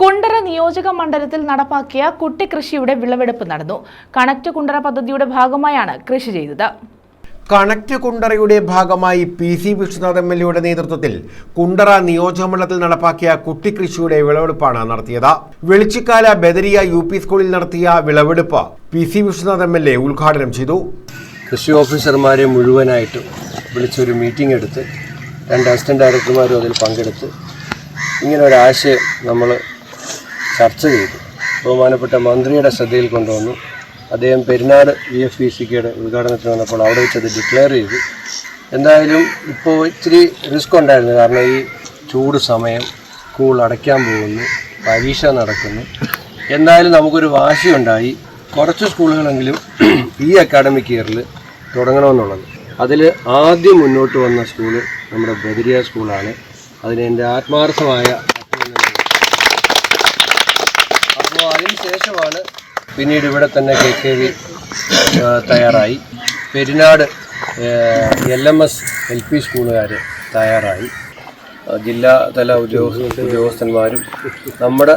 കുണ്ടറ നിയോജക മണ്ഡലത്തിൽ നടപ്പാക്കിയ കുട്ടിക്കൃഷിയുടെ വിളവെടുപ്പ് നടന്നു. കണക്ട് കുണ്ടറ പദ്ധതിയുടെ ഭാഗമായാണ് കൃഷി ചെയ്തത്. കണക്ട് കുണ്ടറയുടെ ഭാഗമായി P C Vishnunath M L എയുടെ നേതൃത്വത്തിൽ കുണ്ടറ നിയോജകമണ്ഡലത്തിൽ നടപ്പാക്കിയ കുട്ടിക്കൃഷിയുടെ വിളവെടുപ്പാണ് നടത്തിയത്. വെളിച്ചിക്കാല ബദരിയ യു പി സ്കൂളിൽ നടത്തിയ വിളവെടുപ്പ് P C Vishnunath M L A ഉദ്ഘാടനം ചെയ്തു. കൃഷി ഓഫീസർമാരെ മുഴുവനായിട്ടും വിളിച്ചൊരു മീറ്റിംഗ് എടുത്ത് രണ്ട് അസിസ്റ്റന്റ് ഡയറക്ടർമാരും അതിൽ പങ്കെടുത്ത് ഇങ്ങനെ ഒരു ആശയം നമ്മൾ ചർച്ച ചെയ്തു. ബഹുമാനപ്പെട്ട മന്ത്രിയുടെ ശ്രദ്ധയിൽ കൊണ്ടുവന്നു. അദ്ദേഹം പെരുന്നാട് വി എഫ് പി സിക്കയുടെ ഉദ്ഘാടനത്തിന് വന്നപ്പോൾ അവിടെ വെച്ച് അത് ഡിക്ലെയർ ചെയ്തു. എന്തായാലും ഇപ്പോൾ ഇച്ചിരി റിസ്ക് ഉണ്ടായിരുന്നു. കാരണം ഈ ചൂട് സമയം സ്കൂൾ അടയ്ക്കാൻ പോകുന്നു പരീക്ഷ നടക്കുന്നു. എന്തായാലും നമുക്കൊരു വാശിയുണ്ടായി. കുറച്ച് സ്കൂളുകളെങ്കിലും ഈ അക്കാഡമിക് ഇയറിൽ തുടങ്ങണമെന്നുള്ളത്. അതിൽ ആദ്യം മുന്നോട്ട് വന്ന സ്കൂൾ നമ്മുടെ ബദരിയ സ്കൂളാണ്. അതിന് എന്റെ ആത്മാർത്ഥമായ അപ്പോൾ അതിന് ശേഷമാണ് പിന്നീട് ഇവിടെ തന്നെ കെ കെ വി തയ്യാറായി. Perinad L M S L P സ്കൂളുകാർ തയ്യാറായി. ജില്ലാതല ജില്ലാ തല ഉദ്യോഗസ്ഥ ഉദ്യോഗസ്ഥന്മാരും നമ്മുടെ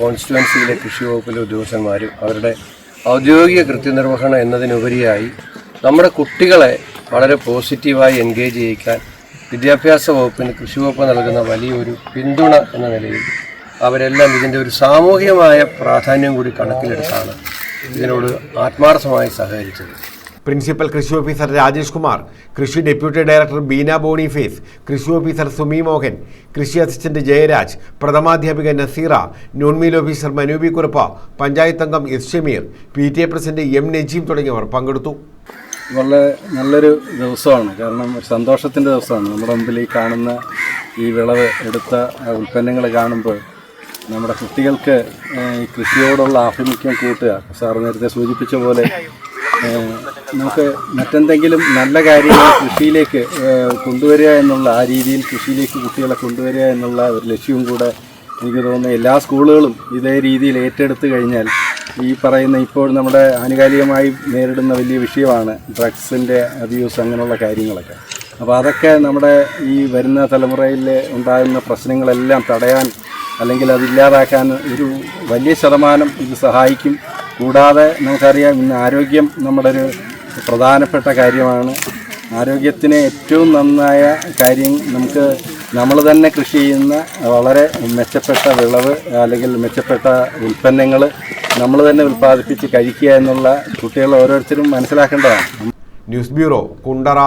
കോൺസ്റ്റിറ്റുവൻസിയിലെ കൃഷി വകുപ്പിലെ ഉദ്യോഗസ്ഥന്മാരും അവരുടെ ഔദ്യോഗിക കൃത്യനിർവഹണം എന്നതിനുപരിയായി നമ്മുടെ കുട്ടികളെ വളരെ പോസിറ്റീവായി എൻഗേജ് ചെയ്യിക്കാൻ വിദ്യാഭ്യാസ വകുപ്പിന് കൃഷി വകുപ്പ് നൽകുന്ന വലിയൊരു പിന്തുണ എന്ന നിലയിൽ അവരെല്ലാം ഇതിന്റെ ഒരു സാമൂഹികമായ പ്രാധാന്യം കൂടി കണക്കിലെടുത്താണ് ഇതിനോട് ആത്മാർത്ഥമായി സഹകരിച്ചത്. പ്രിൻസിപ്പൽ കൃഷി ഓഫീസർ രാജേഷ് കുമാർ കൃഷി ഡെപ്യൂട്ടി ഡയറക്ടർ ബീന ബോണിഫേസ് കൃഷി ഓഫീസർ സുമി മോഹൻ കൃഷി assistant Jayaraj പ്രഥമാധ്യാപിക Nazeera noon meal officer Manubi Kurup panchayat അംഗം S Shameer P T A president M Najeem തുടങ്ങിയവർ പങ്കെടുത്തു. വളരെ നല്ലൊരു ദിവസമാണ്. കാരണം ഒരു സന്തോഷത്തിന്റെ ദിവസമാണ്. നമ്മുടെ മുമ്പിൽ ഈ കാണുന്ന ഈ വിളവ് എടുത്ത ഉൽപ്പന്നങ്ങൾ കാണുമ്പോൾ നമ്മുടെ കുട്ടികൾക്ക് ഈ കൃഷിയോടുള്ള ആഭിമുഖ്യം കൂട്ടുക. സാർ നേരത്തെ സൂചിപ്പിച്ച പോലെ നമുക്ക് മറ്റെന്തെങ്കിലും നല്ല കാര്യങ്ങൾ കൃഷിയിലേക്ക് കൊണ്ടുവരിക എന്നുള്ള ആ രീതിയിൽ കൃഷിയിലേക്ക് കുട്ടികളെ കൊണ്ടുവരിക എന്നുള്ള ഒരു ലക്ഷ്യവും കൂടെ എനിക്ക് തോന്നുന്നു എല്ലാ സ്കൂളുകളും ഇതേ രീതിയിൽ ഏറ്റെടുത്ത് കഴിഞ്ഞാൽ ഈ പറയുന്ന ഇപ്പോൾ നമ്മുടെ ആനുകാലികമായി നേരിടുന്ന വലിയ വിഷയമാണ് ഡ്രഗ്സിന്റെ അബ്യൂസ് അങ്ങനെയുള്ള കാര്യങ്ങളൊക്കെ. അപ്പോൾ അതൊക്കെ നമ്മുടെ ഈ വരുന്ന തലമുറയിൽ ഉണ്ടാകുന്ന പ്രശ്നങ്ങളെല്ലാം തടയാൻ അല്ലെങ്കിൽ അതില്ലാതാക്കാൻ ഒരു വലിയ ശതമാനം ഇത് സഹായിക്കും. കൂടാതെ നമുക്കറിയാം ഇന്ന് ആരോഗ്യം നമ്മുടെ ഒരു പ്രധാനപ്പെട്ട കാര്യമാണ്. ആരോഗ്യത്തിന് ഏറ്റവും നന്നായ കാര്യം നമുക്ക് നമ്മൾ തന്നെ കൃഷി ചെയ്യുന്ന വളരെ മെച്ചപ്പെട്ട വിളവ് അല്ലെങ്കിൽ മെച്ചപ്പെട്ട ഉൽപ്പന്നങ്ങൾ നമ്മൾ തന്നെ ഉൽപ്പാദിപ്പിച്ച് കഴിക്കുക എന്നുള്ള കുട്ടികൾ ഓരോരുത്തരും മനസ്സിലാക്കേണ്ടതാണ്. News bureau Kundara